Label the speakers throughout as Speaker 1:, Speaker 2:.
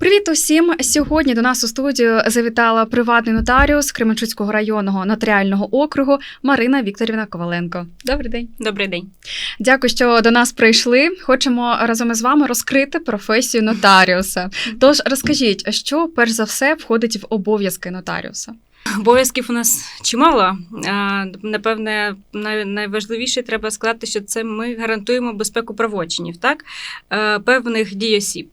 Speaker 1: Привіт усім! Сьогодні до нас у студію завітала приватний нотаріус Кременчуцького районного нотаріального округу Марина Вікторівна Коваленко. Добрий день.
Speaker 2: Добрий день.
Speaker 1: Дякую, що до нас прийшли. Хочемо разом із вами розкрити професію нотаріуса. Тож розкажіть, що перш за все входить в обов'язки нотаріуса?
Speaker 2: Обов'язків у нас чимало. Напевне, найважливіше треба сказати, що це ми гарантуємо безпеку правочинів, так? Е, певних дій осіб.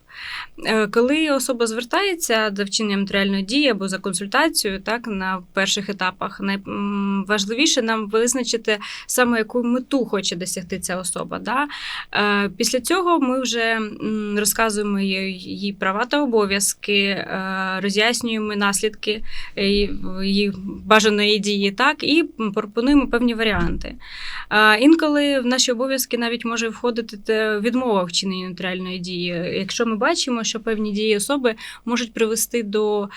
Speaker 2: Е, Коли особа звертається за вчиненням нотаріальної дії або за консультацією, так на перших етапах, найважливіше нам визначити саме яку мету хоче досягти ця особа. Да? Е, Після цього ми вже розказуємо її права та обов'язки, е, роз'яснюємо наслідки її бажаної дії, так, і пропонуємо певні варіанти. Інколи в наші обов'язки навіть може входити відмова в вчиненні дії. Якщо ми бачимо, що певні дії особи можуть привести до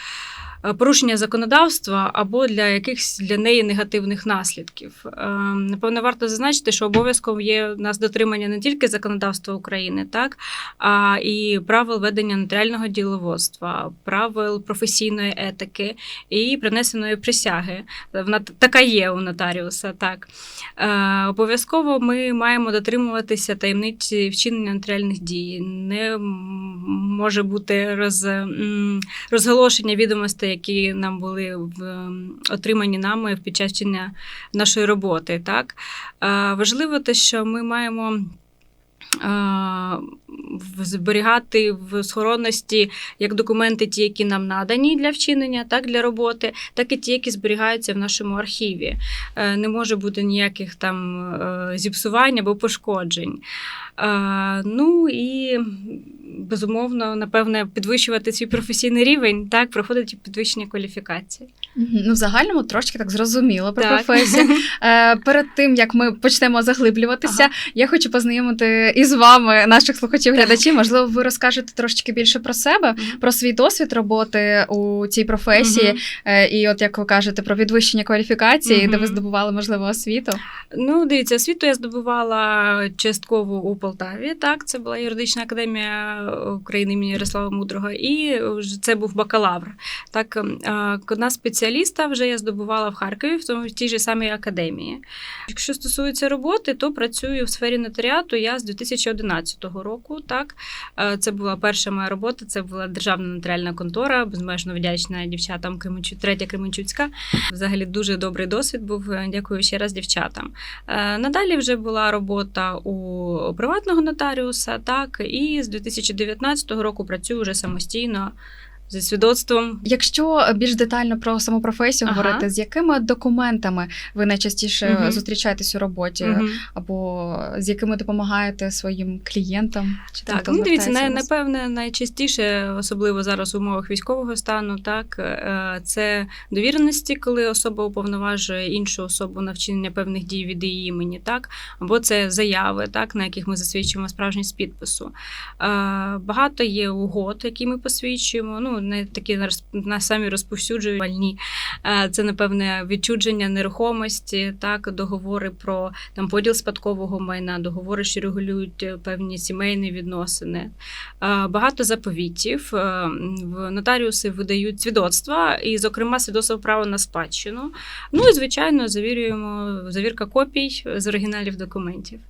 Speaker 2: порушення законодавства або для якихось для неї негативних наслідків. Е, Напевно, варто зазначити, що обов'язком є у нас дотримання не тільки законодавства України, так, а і правил ведення нотаріального діловодства, правил професійної етики і принесеної присяги. Вона така є у нотаріуса. Так е, обов'язково ми маємо дотримуватися таємниці вчинення нотаріальних дій. Не може бути роз, розголошення відомостей, які нам були в, отримані нами під час чинення нашої роботи. Так е, важливо те, що ми маємо. Е, Зберігати в схоронності як документи, ті, які нам надані для вчинення, так для роботи, так і ті, які зберігаються в нашому архіві. Е, Не може бути ніяких там е, зіпсувань або пошкоджень. Ну і безумовно, напевне, підвищувати свій професійний рівень, так, проходить підвищення кваліфікації.
Speaker 1: Ну, в загальному трошки так зрозуміло про
Speaker 2: Так.
Speaker 1: професію. Е, перед тим як ми почнемо заглиблюватися, я хочу познайомити із вами, наших слухачів, глядачів. Можливо, ви розкажете трошки більше про себе, про свій досвід роботи у цій професії, е, і, от як ви кажете, про підвищення кваліфікації, де ви здобували можливо освіту.
Speaker 2: Ну, дивіться, освіту я здобувала частково у Полтаві. Так, це була юридична академія України імені Ярослава Мудрого, і це був бакалавр. Так, е, на спеціаліста вже я здобувала в Харкові, в тому в тій же самій академії. Якщо стосується роботи, то працюю в сфері нотаріату я з 2011 року. Так, Е, це була перша моя робота. Це була державна нотаріальна контора, безмежно вдячна дівчатам Кременчу, третя Кременчуцька. Взагалі дуже добрий досвід був. Дякую ще раз дівчатам. Е, Надалі вже була робота у приватного нотаріуса, так, і з 2019 року працюю вже самостійно зі свідоцтвом.
Speaker 1: Якщо більш детально про саму професію
Speaker 2: Ага.
Speaker 1: говорити, з якими документами ви найчастіше
Speaker 2: Мгм.
Speaker 1: зустрічаєтесь у роботі,
Speaker 2: Мгм.
Speaker 1: або з якими допомагаєте своїм клієнтам? Чи
Speaker 2: Так, ну дивіться,
Speaker 1: вас?
Speaker 2: напевне, найчастіше, особливо зараз в умовах військового стану, так е, це довіреності, коли особа уповноважує іншу особу на вчинення певних дій від її імені, так або це заяви, так на яких ми засвідчуємо справжність підпису. Е, Багато є угод, які ми посвідчуємо. Ну не такі на самі розповсюджувальні. Е, Це напевне відчудження нерухомості, так договори про там поділ спадкового майна, договори, що регулюють е, певні сімейні відносини. Е, Багато заповітів. Нотаріуси видають свідоцтва, і, зокрема, свідоцтво права на спадщину. Ну і звичайно, завірюємо завірка копій з оригіналів документів.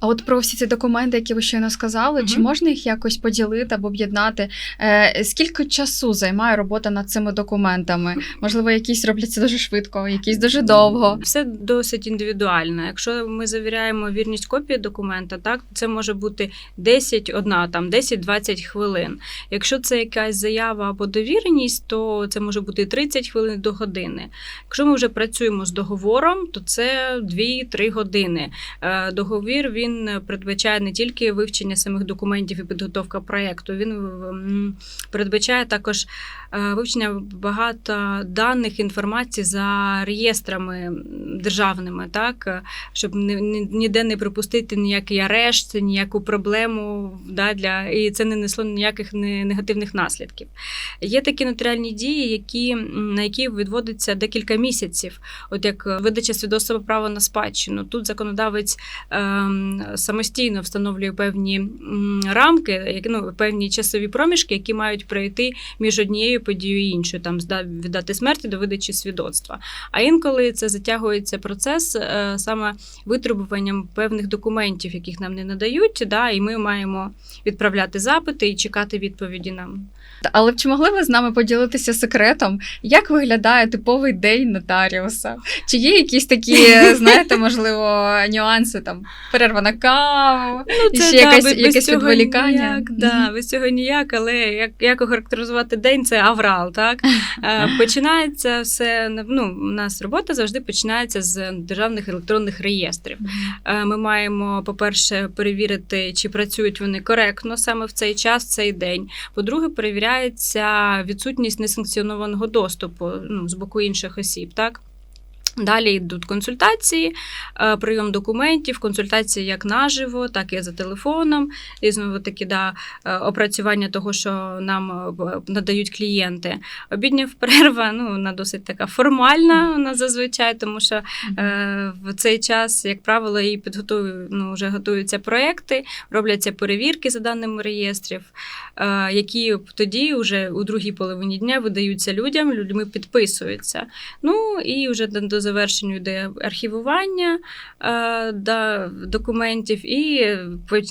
Speaker 1: А от про всі ці документи, які ви щойно сказали, чи можна їх якось поділити або об'єднати? Е, скільки часу займає робота над цими документами? Можливо, якісь робляться дуже швидко, якісь дуже довго.
Speaker 2: Все досить індивідуально. Якщо ми завіряємо вірність копії документа, так це може бути 10, одна там 10-20 хвилин. Якщо це якась заява або довіреність, то це може бути 30 хвилин до години. Якщо ми вже працюємо з договором, то це 2-3 години. Е, Договір він передбачає не тільки вивчення самих документів і підготовка проєкту, він передбачає також е, вивчення багато даних інформації за реєстрами державними, так е, щоб ні- ні- ніде не пропустити ніякий арешт, ніяку проблему да, для і це не несло ніяких негативних наслідків. Є такі нотаріальні дії, які на які відводиться декілька місяців, от як е, видача свідоцтва права на спадщину. Тут законодавець самостійно встановлює певні рамки, ну певні часові проміжки, які мають пройти між однією подією і іншою, там зда- від дати смерті до видачі свідоцтва. А інколи це затягується процес е, саме витребуванням певних документів, яких нам не надають, да, і ми маємо відправляти запити і чекати відповіді нам.
Speaker 1: Але чи могли ви з нами поділитися секретом, як виглядає типовий день нотаріуса? Чи є якісь такі, знаєте, можливо, нюанси там перерва на каву? І ще якесь-
Speaker 2: без- без
Speaker 1: якесь
Speaker 2: цього
Speaker 1: відволікання?
Speaker 2: Ніяк, да,
Speaker 1: Мгм.
Speaker 2: без цього ніяк, але як, як охарактеризувати день, це аврал. Так? Е, Починається все, ну, у нас робота завжди починається з державних електронних реєстрів. Е, Ми маємо, по-перше, перевірити, чи працюють вони коректно саме в цей час, в цей день. По-друге, перевіряється відсутність несанкціонованого доступу ну, з боку інших осіб. Так? Далі йдуть консультації, е, прийом документів, консультації як наживо, так і за телефоном. І знову таки да, е, опрацювання того, що нам е, надають клієнти. Обідня перерва ну, вона досить така формальна вона зазвичай, тому що Е, В цей час, як правило, і підготую, ну, вже готуються проекти, робляться перевірки за даними реєстрів, е, які тоді вже у другій половині дня видаються людям, людьми підписуються. Ну і вже до, до завершення йде архівування е, да, документів, і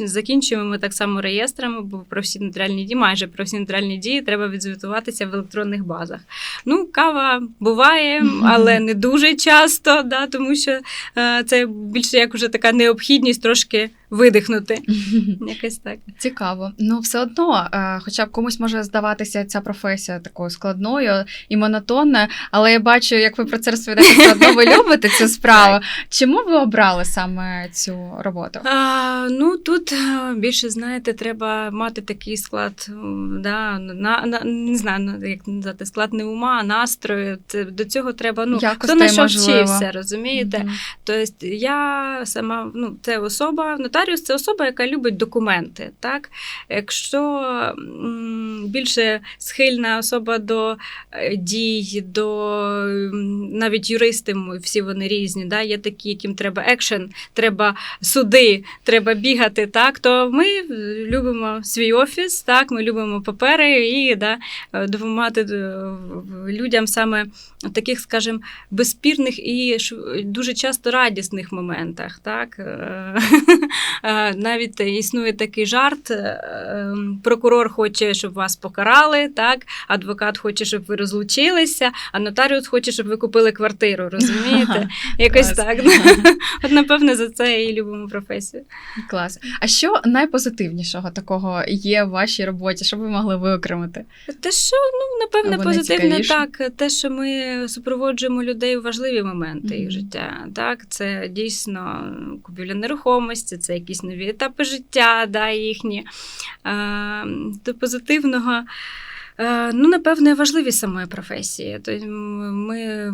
Speaker 2: закінчуємо ми так само реєстрами, бо про всі нотаріальні дії, майже про всі нотаріальні дії треба відзвітуватися в електронних базах. Ну, кава буває, але не дуже часто, да, тому що е, це більше як уже така необхідність трошки видихнути. Якось так.
Speaker 1: Цікаво. Ну, все одно, е, хоча б комусь може здаватися ця професія такою складною і монотонною, але я бачу, як ви про це розповідаєте, все одно ви любите цю справу. Чому ви обрали саме цю роботу?
Speaker 2: А, ну тут е, більше знаєте, треба мати такий склад, да, на, на не знаю, як назвати, склад не ума, а настрою. Це до цього треба. Ну
Speaker 1: Якостей,
Speaker 2: хто на що
Speaker 1: можливо.
Speaker 2: вчився, розумієте?
Speaker 1: Мгм.
Speaker 2: Тобто я сама ну, це особа, нотаріус це особа, яка любить документи. Так? Якщо більше схильна особа до е, дій, до навіть юристи, всі вони різні, да? є такі, яким треба екшен, треба суди, треба бігати, так? то ми е, любимо свій офіс, так? ми любимо папери і да, е, допомагати людям саме в таких, скажімо, безспірних і дуже часто радісних моментах. Так? Е, Навіть існує такий жарт: е, ем, прокурор хоче, щоб вас покарали, так? адвокат хоче, щоб ви розлучилися, а нотаріус хоче, щоб ви купили квартиру. Розумієте? Якось так. От, напевне, за це і любимо професію.
Speaker 1: Клас. А що найпозитивнішого такого є в вашій роботі, що ви могли виокремити?
Speaker 2: Те, що ну напевне позитивне, так те, що ми супроводжуємо людей у важливі моменти їх життя. Так, це дійсно купівля нерухомості, це якісь нові етапи життя, да, їхні. Е, до позитивного. Е, Ну, напевне, важливість самої професії. Тобто ми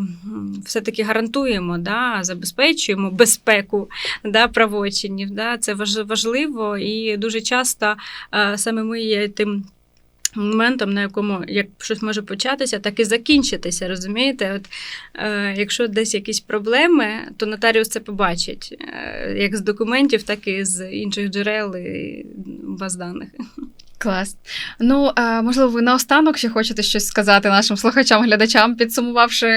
Speaker 2: все-таки гарантуємо, да, забезпечуємо безпеку да, правочинів. Да, це важливо і дуже часто е, саме ми є тим моментом, на якому як щось може початися, так і закінчитися. Розумієте? От, е, якщо десь якісь проблеми, то нотаріус це побачить, е, як з документів, так і з інших джерел і баз даних.
Speaker 1: Клас. Ну, е, можливо, ви наостанок ще хочете щось сказати нашим слухачам, глядачам, підсумувавши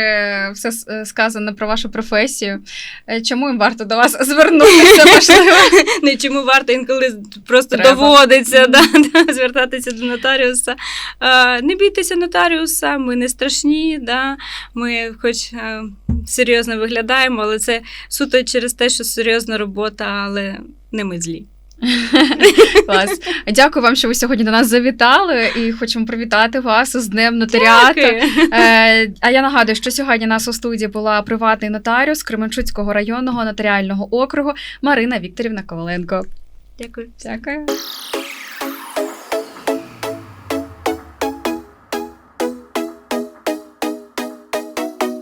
Speaker 1: все е, сказане про вашу професію. Е, Чому їм варто до вас звернутися? Можливо?
Speaker 2: Не чому варто інколи просто
Speaker 1: Треба.
Speaker 2: доводиться да, да, звертатися до нотаріуса. Е, не бійтеся нотаріуса, ми не страшні, да, ми хоч е, серйозно виглядаємо, але це суто через те, що серйозна робота, але не ми злі.
Speaker 1: Клас. Дякую вам, що ви сьогодні до нас завітали, і хочемо привітати вас з Днем нотаріату. Е, а я нагадую, що сьогодні у нас у студії була приватний нотаріус Кременчуцького районного нотаріального округу Марина Вікторівна Коваленко.
Speaker 2: Дякую.
Speaker 1: Дякую.